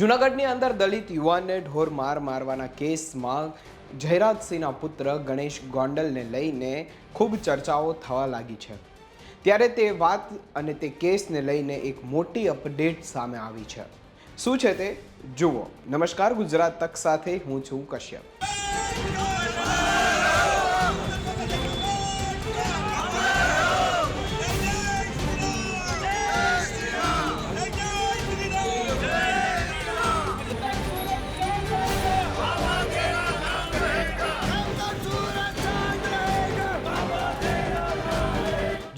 જૂનાગઢની અંદર દલિત યુવાનને ઢોર માર મારવાના કેસમાં જયરાજસિંહના પુત્ર ગણેશ ગોંડલને લઈને ખૂબ ચર્ચાઓ થવા લાગી છે. ત્યારે તે વાત અને તે કેસને લઈને એક મોટી અપડેટ સામે આવી છે. શું છે તે? જુઓ. નમસ્કાર, ગુજરાત તક સાથે હું છું કશ્યપ.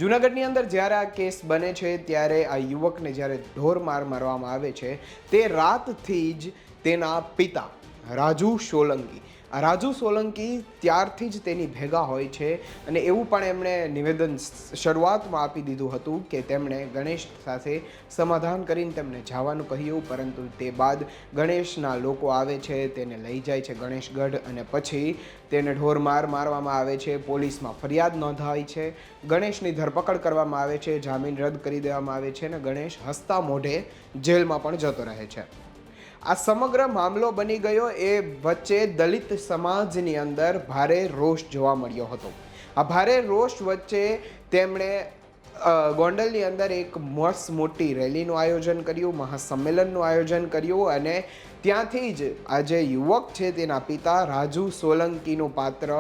જૂનાગઢની અંદર જ્યારે આ કેસ બને છે, ત્યારે આ યુવકને જ્યારે ઢોર માર મારવામાં આવે છે, તે રાતથી જ તેના પિતા રાજુ સોલંકી. રાજુ સોલંકી ત્યારથી જ તેની ભેગા હોય છે અને એવું પણ એમણે નિવેદન શરૂઆતમાં આપી દીધું હતું કે તેમણે ગણેશ સાથે સમાધાન કરીને તેમને જવાનું કહ્યું, પરંતુ તે બાદ ગણેશના લોકો આવે છે, તેને લઈ જાય છે ગણેશગઢ અને પછી તેને ઢોરમાર મારવામાં આવે છે, પોલીસમાં ફરિયાદ નોંધાઈ છે, ગણેશની ધરપકડ કરવામાં આવે છે, જામીન રદ કરી દેવામાં આવે છે અને ગણેશ હસતા મોઢે જેલમાં પણ જતો રહે છે. આ સમગ્ર મામલો બની ગયો એ વચ્ચે દલિત સમાજની અંદર ભારે રોષ જોવા મળ્યો હતો. આ ભારે રોષ વચ્ચે તેમણે ગોંડલની અંદર એક મસ્ત મોટી રેલીનું આયોજન કર્યું, મહાસંમેલનનું આયોજન કર્યું અને ત્યાંથી જ આ જે યુવક છે તેના પિતા રાજુ સોલંકીનું પાત્ર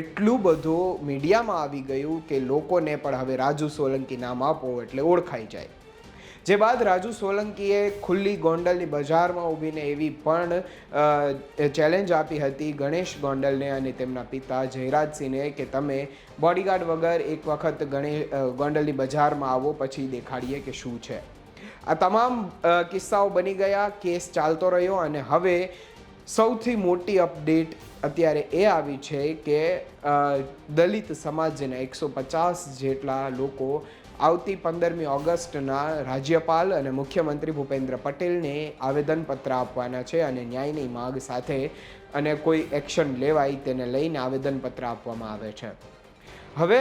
એટલું બધું મીડિયામાં આવી ગયું કે લોકોને પણ હવે રાજુ સોલંકી નામ આપો એટલે ઓળખાઈ જાય. જે બાદ રાજુ સોલંકીએ ખુલ્લી ગોંડલની બજારમાં ઊભીને એવી પણ ચેલેન્જ આપી હતી ગણેશ ગોંડલને અને તેમના પિતા જયરાજસિંહને કે તમે બોડીગાર્ડ વગર એક વખત ગણેશ ગોંડલની બજારમાં આવો પછી દેખાડીએ કે શું છે. આ તમામ કિસ્સાઓ બની ગયા, કેસ ચાલતો રહ્યો અને હવે સૌથી મોટી અપડેટ અત્યારે એ આવી છે કે દલિત સમાજના એકસો પચાસ જેટલા લોકો આવતી પંદરમી ઓગસ્ટના રાજ્યપાલ અને મુખ્યમંત્રી ભૂપેન્દ્ર પટેલને આવેદનપત્ર આપવાના છે અને ન્યાયની માગ સાથે અને કોઈ એક્શન લેવાય તેને લઈને આવેદનપત્ર આપવામાં આવે છે. હવે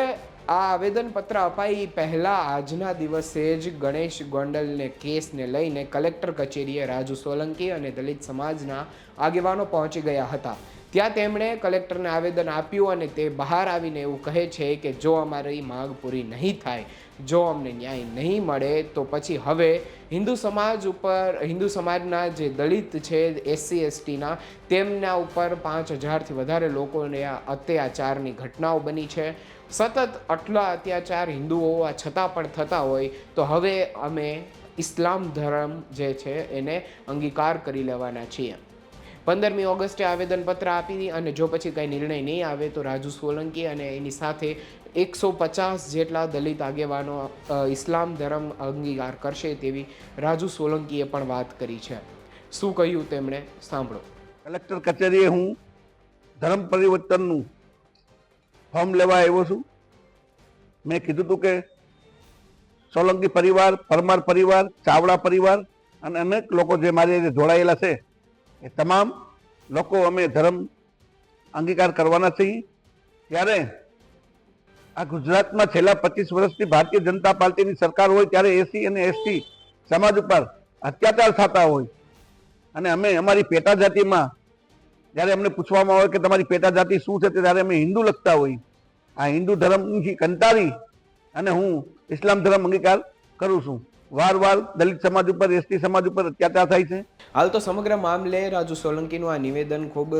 આ આવેદનપત્ર અપાઈ પહેલાં આજના દિવસે જ ગણેશ ગોંડલને કેસને લઈને કલેક્ટર કચેરીએ રાજુ સોલંકી અને દલિત સમાજના આગેવાનો પહોંચી ગયા હતા. ત્યાં તેમણે કલેક્ટરને આવેદન આપ્યું અને તે બહાર આવીને એવું કહે છે કે જો અમારી માગ પૂરી નહીં થાય, જો અમને ન્યાય નહીં મળે, તો પછી હવે હિન્દુ સમાજ ઉપર, હિન્દુ સમાજના જે દલિત છે, એસસી, એસટીના, તેમના ઉપર પાંચ હજારથી વધારે લોકોને આ અત્યાચારની ઘટનાઓ બની છે. સતત આટલા અત્યાચાર હિન્દુઓ હોવા છતાં પણ થતા હોય, તો હવે અમે ઇસ્લામ ધર્મ જે છે એને અંગીકાર કરી લેવાના છીએ. પંદરમી ઓગસ્ટે આવેદનપત્ર આપી અને જો પછી કાંઈ નિર્ણય નહીં આવે તો રાજુ સોલંકી અને એની સાથે એકસો પચાસ જેટલા દલિત આગેવાનો ઇસ્લામ ધર્મ અંગીકાર કરશે તેવી રાજુ સોલંકીએ પણ વાત કરી છે. શું કહ્યું તેમણે? સાંભળો. કલેક્ટર કચેરીએ હું ધર્મ પરિવર્તનનું ફોર્મ લેવા આવ્યો છું. મેં કીધું હતું કે સોલંકી પરિવાર, પરમાર પરિવાર, ચાવડા પરિવાર અને અનેક લોકો જે મારી જોડાયેલા છે એ તમામ લોકો અમે ધર્મ અંગીકાર કરવાના છીએ. ત્યારે આ ગુજરાતમાં છેલ્લા પચીસ વર્ષથી ભારતીય જનતા પાર્ટીની સરકાર હોય ત્યારે એસી અને એસટી સમાજ ઉપર અત્યાચાર થતા હોય. અને અમે અમારી પેટા જાતિમાં જ્યારે અમને પૂછવામાં આવે કે તમારી પેટા જાતિ શું છે, ત્યારે અમે હિન્દુ લખતા હોય. આ હિન્દુ ધર્મથી કંટાળી અને હું ઇસ્લામ ધર્મ અંગીકાર કરું છું. વાર વાર દલિત સમાજ ઉપર, એસટી સમાજ ઉપર અત્યાચાર થાય છે. હાલ તો સમગ્ર મામલે રાજુ સોલંકીનું આ નિવેદન ખૂબ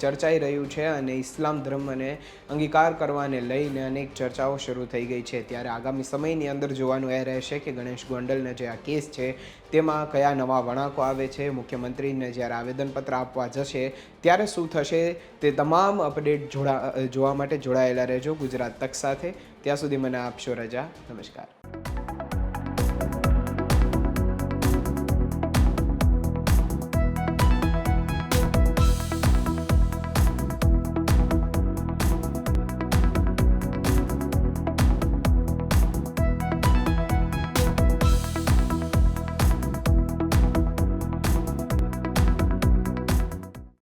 ચર્ચાઈ રહ્યું છે અને ઇસ્લામ ધર્મને અંગીકાર કરવાને લઈને અનેક ચર્ચાઓ શરૂ થઈ ગઈ છે. ત્યારે આગામી સમયની અંદર જોવાનું એ રહેશે કે ગણેશ ગોંડલને જે આ કેસ છે, તેમાં કયા નવા વળાંકો આવે છે, મુખ્યમંત્રીને જ્યારે આવેદનપત્ર આપવા જશે, ત્યારે શું થશે, તે તમામ અપડેટ જોડા જોવા માટે જોડાયેલા રહેજો ગુજરાત તક સાથે. ત્યાં સુધી મને આપશો રજા. નમસ્કાર.